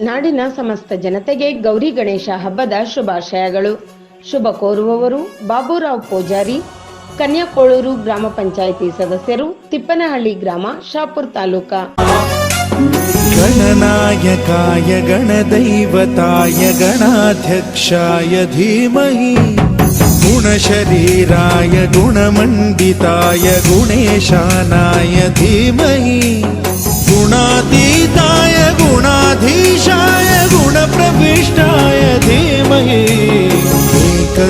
ನಾಡಿನ ಸಮಸ್ತ ಜನತೆಗೆ ಗೌರಿ ಗಣೇಶ ಹಬ್ಬದ ಶುಭಾಶಯಗಳು. ಶುಭ ಕೋರುವವರು ಬಾಬುರಾವ್ ಪೂಜಾರಿ, ಕನ್ಯಾಕೋಳೂರು ಗ್ರಾಮ ಪಂಚಾಯಿತಿ ಸದಸ್ಯರು, ತಿಪ್ಪನಹಳ್ಳಿ ಗ್ರಾಮ, ಶಾಪುರ್ ತಾಲೂಕಾ. ಗಣನಾಯಕಾಯ ಗಣದೈವತಾಯ ಗಣಾಧ್ಯಕ್ಷಾಯ ಧೀಮಹಿ. ಗುಣಶರೀರಾಯ ಗುಣಮಂಡಿತಾಯ ಗುಣೇಶಾನಾಯ ಧೀಮಹಿ.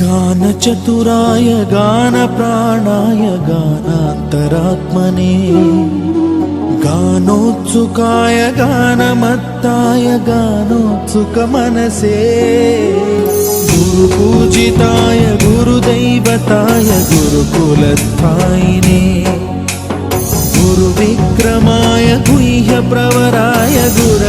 गानचतुराय गानप्राणाय गानान्तरात्मने గానోత్సుకాయ గానమత్తాయ గానోత్సుక మనసే. గురు పూజితాయ గురుదైవతాయ గురుకులస్థాయినే గురు విక్రమాయ గుహ్య ప్రవరాయ గుర